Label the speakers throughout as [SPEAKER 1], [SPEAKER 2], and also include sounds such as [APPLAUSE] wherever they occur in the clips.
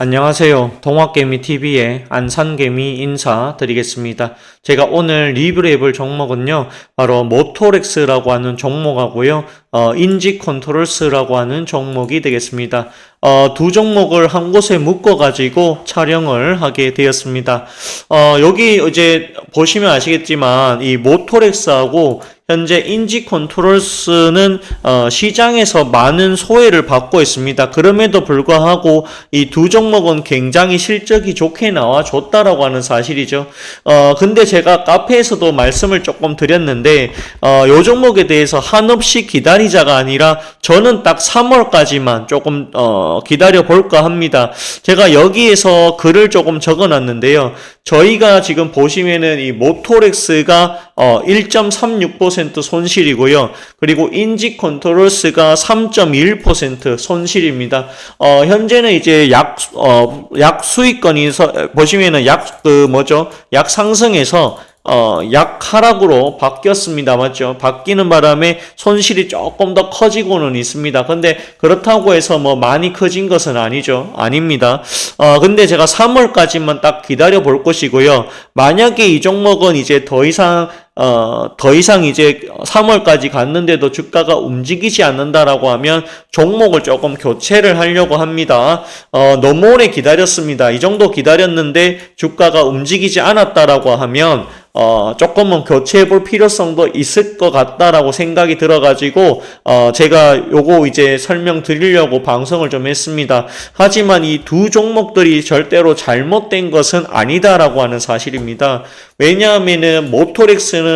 [SPEAKER 1] 안녕하세요. 동학개미TV의 안산개미 인사드리겠습니다. 제가 오늘 리뷰를 해볼 종목은요, 바로 모토렉스라고 하는 종목하고요, 어, 인지 컨트롤스라고 하는 종목이 되겠습니다. 어, 두 종목을 한 곳에 묶어가지고 촬영을 하게 되었습니다. 어, 여기 이제 보시면 아시겠지만, 이 모토렉스하고 현재 인지 컨트롤스는 어, 시장에서 많은 소외를 받고 있습니다. 그럼에도 불구하고 이 두 종목은 굉장히 실적이 좋게 나와줬다라고 하는 사실이죠. 어, 근데 제가 카페에서도 말씀을 조금 드렸는데, 어, 요 종목에 대해서 한없이 기다리자가 아니라 저는 딱 3월까지만 조금, 어, 기다려 볼까 합니다. 제가 여기에서 글을 조금 적어 놨는데요. 저희가 지금 보시면은 이 모토렉스가 어, 1.36% 손실이고요. 그리고 인지 컨트롤스가 3.1% 손실입니다. 어, 현재는 이제 약, 어, 약 수익권이 서, 보시면은 약, 그, 뭐죠? 약 상승해서 어, 약 하락으로 바뀌었습니다. 맞죠? 바뀌는 바람에 손실이 조금 더 커지고는 있습니다. 근데 그렇다고 해서 뭐 많이 커진 것은 아니죠. 아닙니다. 어, 근데 제가 3월까지만 딱 기다려 볼 것이고요. 만약에 이 종목은 이제 더 이상 어, 더 이상 이제 3월까지 갔는데도 주가가 움직이지 않는다라고 하면 종목을 조금 교체를 하려고 합니다. 어, 너무 오래 기다렸습니다. 이 정도 기다렸는데 주가가 움직이지 않았다라고 하면 어, 조금은 교체해 볼 필요성도 있을 것 같다라고 생각이 들어가지고, 어, 제가 요거 이제 설명 드리려고 방송을 좀 했습니다. 하지만 이 두 종목들이 절대로 잘못된 것은 아니다라고 하는 사실입니다. 왜냐하면은 모토렉스는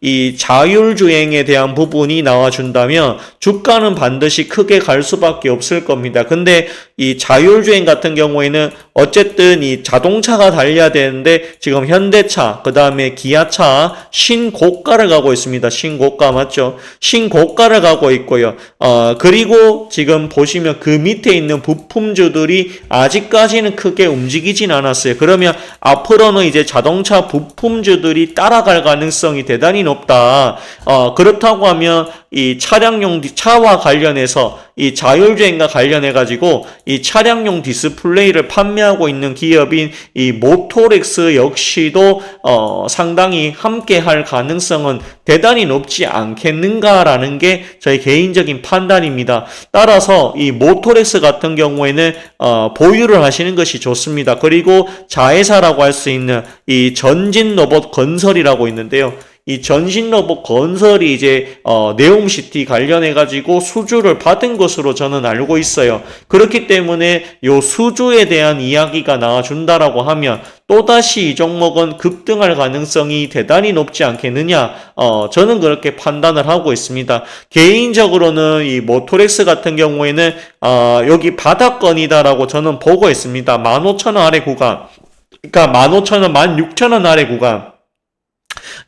[SPEAKER 1] 이 자율주행에 대한 부분이 나와준다면 주가는 반드시 크게 갈 수밖에 없을 겁니다. 근데 이 자율주행 같은 경우에는 어쨌든 이 자동차가 달려야 되는데 지금 현대차, 그 다음에 기아차 신고가를 가고 있습니다. 신고가 맞죠? 신고가를 가고 있고요. 어, 그리고 지금 보시면 그 밑에 있는 부품주들이 아직까지는 크게 움직이진 않았어요. 그러면 앞으로는 이제 자동차 부품주들이 따라갈 가능성이 대단히 높다. 어, 그렇다고 하면 이 차량용 디- 차와 관련해서 이 자율주행과 관련해 가지고 이 차량용 디스플레이를 판매하고 있는 기업인 이 모토렉스 역시도 어 상당히 함께 할 가능성은 대단히 높지 않겠는가라는 게 저희 개인적인 판단입니다. 따라서 이 모토렉스 같은 경우에는 어 보유를 하시는 것이 좋습니다. 그리고 자회사라고 할 수 있는 이 전진 로봇 건설이라고 있는데요. 이 전신 로봇 건설이 이제 어, 네옴시티 관련해 가지고 수주를 받은 것으로 저는 알고 있어요. 그렇기 때문에 요 수주에 대한 이야기가 나와준다라고 하면 또다시 이 종목은 급등할 가능성이 대단히 높지 않겠느냐? 어, 저는 그렇게 판단을 하고 있습니다. 개인적으로는 이 모토렉스 같은 경우에는 어, 여기 바닥권이다라고 저는 보고 있습니다. 15,000원 아래 구간. 그러니까 15,000원, 16,000원 아래 구간.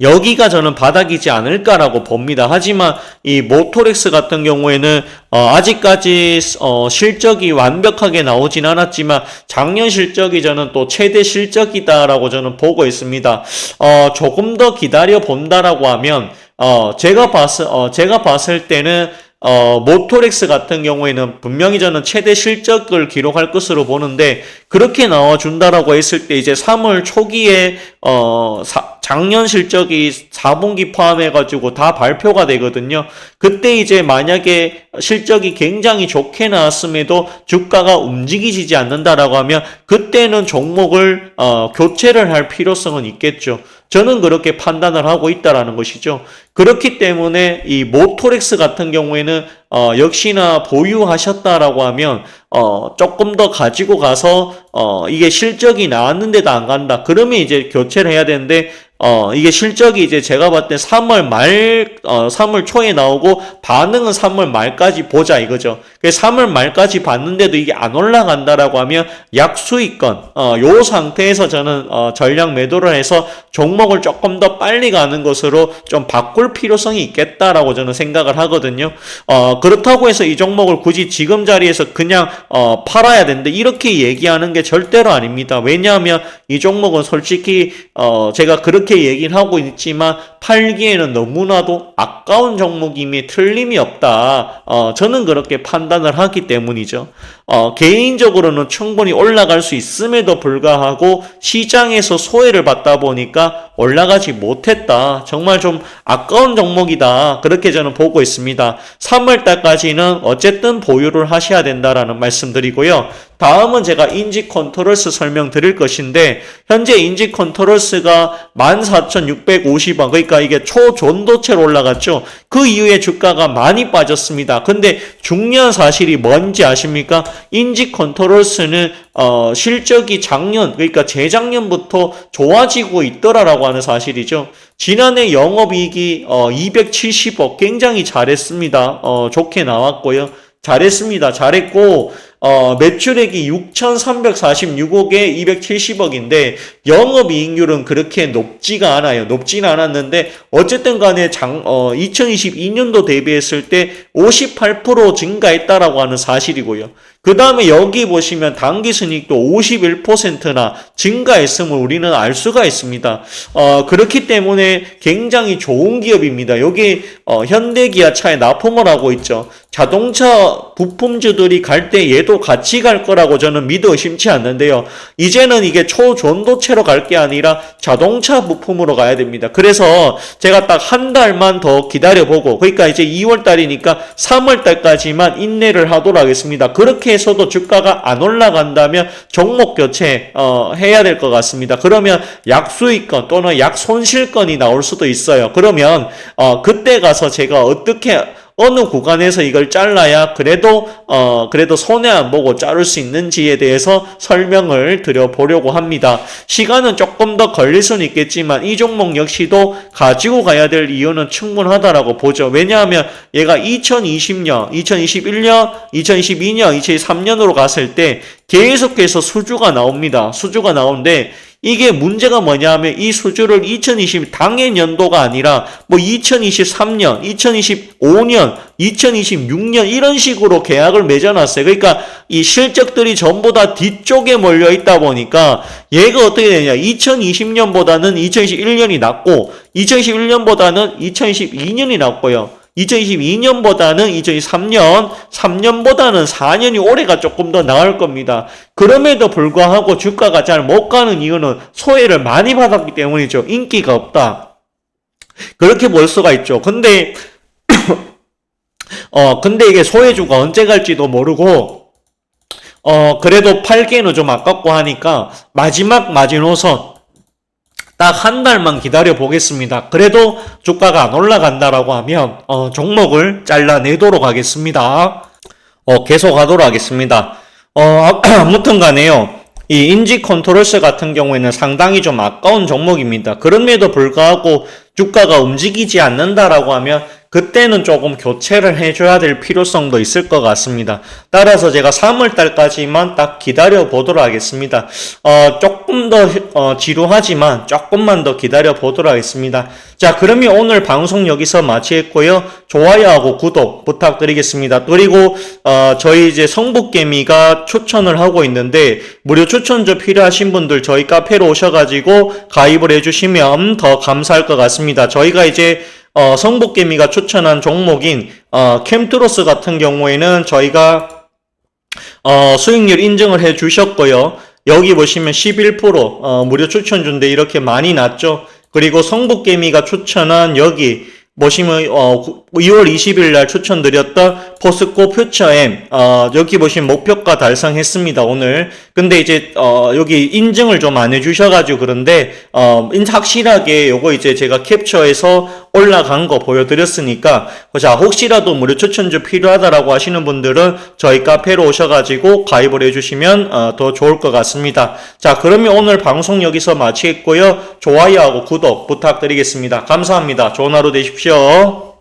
[SPEAKER 1] 여기가 저는 바닥이지 않을까라고 봅니다. 하지만 이 모토렉스 같은 경우에는 어, 아직까지 어, 실적이 완벽하게 나오진 않았지만 작년 실적이 저는 또 최대 실적이다라고 저는 보고 있습니다. 어, 조금 더 기다려 본다라고 하면 어, 제가 봤을 어, 제가 봤을 때는 어, 모토렉스 같은 경우에는 분명히 저는 최대 실적을 기록할 것으로 보는데, 그렇게 나와준다라고 했을 때 이제 3월 초기에, 어, 사, 작년 실적이 4분기 포함해가지고 다 발표가 되거든요. 그때 이제 만약에 실적이 굉장히 좋게 나왔음에도 주가가 움직이지 않는다라고 하면, 그때는 종목을, 어, 교체를 할 필요성은 있겠죠. 저는 그렇게 판단을 하고 있다라는 것이죠. 그렇기 때문에 이 모토렉스 같은 경우에는 어, 역시나 보유하셨다라고 하면 어, 조금 더 가지고 가서 어, 이게 실적이 나왔는데도 안 간다. 그러면 이제 교체를 해야 되는데 어, 이게 실적이 이제 제가 봤을 때 3월 말, 어, 3월 초에 나오고 반응은 3월 말까지 보자 이거죠. 그래서 3월 말까지 봤는데도 이게 안 올라간다라고 하면 약수익권, 어, 요 상태에서 저는, 어, 전량 매도를 해서 종목을 조금 더 빨리 가는 것으로 좀 바꿀 필요성이 있겠다라고 저는 생각을 하거든요. 어, 그렇다고 해서 이 종목을 굳이 지금 자리에서 그냥, 어, 팔아야 되는데 이렇게 얘기하는 게 절대로 아닙니다. 왜냐하면 이 종목은 솔직히, 어, 제가 그렇게 얘기를 하고 있지만 팔기에는 너무나도 아까운 종목임에 틀림이 없다. 어, 저는 그렇게 판단을 하기 때문이죠. 어, 개인적으로는 충분히 올라갈 수 있음에도 불구하고 시장에서 소외를 받다 보니까 올라가지 못했다. 정말 좀 아까운 종목이다. 그렇게 저는 보고 있습니다. 3월 달까지는 어쨌든 보유를 하셔야 된다라는 말씀드리고요. 다음은 제가 인지 컨트롤스 설명드릴 것인데 현재 인지 컨트롤스가 14,650원 그러니까 이게 초전도체로 올라갔죠. 그 이후에 주가가 많이 빠졌습니다. 근데 중요한 사실이 뭔지 아십니까? 인지 컨트롤스는 어, 실적이 작년 그러니까 재작년부터 좋아지고 있더라라고 하는 사실이죠. 지난해 영업이익이 어, 270억 굉장히 잘했습니다. 어, 좋게 나왔고요. 잘했습니다. 잘했고 어, 매출액이 6,346억에 270억인데 영업이익률은 그렇게 높지가 않아요. 높지는 않았는데 어쨌든 간에 장, 어, 2022년도 대비했을 때 58% 증가했다라고 하는 사실이고요. 그 다음에 여기 보시면 당기순이익도 51%나 증가했음을 우리는 알 수가 있습니다. 어, 그렇기 때문에 굉장히 좋은 기업입니다. 여기 어, 현대기아차에 납품을 하고 있죠. 자동차 부품주들이 갈 때 얘도 같이 갈 거라고 저는 믿어 심치 않는데요. 이제는 이게 초전도체로 갈 게 아니라 자동차 부품으로 가야 됩니다. 그래서 제가 딱 한 달만 더 기다려보고, 그러니까 이제 2월 달이니까 3월 달까지만 인내를 하도록 하겠습니다. 그렇게 해서도 주가가 안 올라간다면 종목 교체 어, 해야 될 것 같습니다. 그러면 약수익권 또는 약손실권이 나올 수도 있어요. 그러면 어, 그때 가서 제가 어떻게 어느 구간에서 이걸 잘라야 그래도 어 그래도 손해 안 보고 자를 수 있는지에 대해서 설명을 드려보려고 합니다. 시간은 조금 더 걸릴 수는 있겠지만 이 종목 역시도 가지고 가야 될 이유는 충분하다라고 보죠. 왜냐하면 얘가 2020년, 2021년, 2022년, 2023년으로 갔을 때 계속해서 수주가 나옵니다. 수주가 나오는데 이게 문제가 뭐냐면 이 수주를 2020 당해 연도가 아니라 뭐 2023년, 2025년, 2026년 이런 식으로 계약을 맺어놨어요. 그러니까 이 실적들이 전부 다 뒤쪽에 몰려 있다 보니까 얘가 어떻게 되냐? 2020년보다는 2021년이 낫고 2021년보다는 2022년이 낫고요. 2022년보다는 2023년, 3년보다는 4년이 올해가 조금 더 나을 겁니다. 그럼에도 불구하고 주가가 잘 못 가는 이유는 소외를 많이 받았기 때문이죠. 인기가 없다. 그렇게 볼 수가 있죠. 근데, [COUGHS] 어, 근데 이게 소외주가 언제 갈지도 모르고, 어, 그래도 팔기에는 좀 아깝고 하니까 마지막 마지노선, 딱 한 달만 기다려 보겠습니다. 그래도 주가가 안 올라간다라고 하면 어, 종목을 잘라내도록 하겠습니다. 어, 계속 하도록 하겠습니다. 어, [CLEARS THROAT] 아무튼 간에요. 이 인지 컨트롤스 같은 경우에는 상당히 좀 아까운 종목입니다. 그럼에도 불구하고 주가가 움직이지 않는다라고 하면 그때는 조금 교체를 해줘야 될 필요성도 있을 것 같습니다. 따라서 제가 3월 달까지만 딱 기다려 보도록 하겠습니다. 어, 조금 더 어, 지루하지만 조금만 더 기다려 보도록 하겠습니다. 자, 그러면 오늘 방송 여기서 마치겠고요. 좋아요하고 구독 부탁드리겠습니다. 그리고 어, 저희 이제 성북개미가 추천을 하고 있는데 무료 추천주 필요하신 분들 저희 카페로 오셔가지고 가입을 해주시면 더 감사할 것 같습니다. 저희가 이제 어, 성북개미가 추천한 종목인 어, 캠트로스 같은 경우에는 저희가 어, 수익률 인증을 해 주셨고요. 여기 보시면 11% 어, 무료 추천주인데 이렇게 많이 났죠. 그리고 성북개미가 추천한 여기 보시면 어 2월 20일 날 추천드렸던 포스코 퓨처엠 어 여기 보시면 목표가 달성했습니다 오늘 근데 이제 어 여기 인증을 좀 안 해주셔가지고 그런데 어 확실하게 요거 이제 제가 캡처해서 올라간 거 보여드렸으니까 자 혹시라도 무료 추천주 필요하다라고 하시는 분들은 저희 카페로 오셔가지고 가입을 해주시면 어, 더 좋을 것 같습니다. 자 그러면 오늘 방송 여기서 마치겠고요. 좋아요하고 구독 부탁드리겠습니다. 감사합니다. 좋은 하루 되십시오.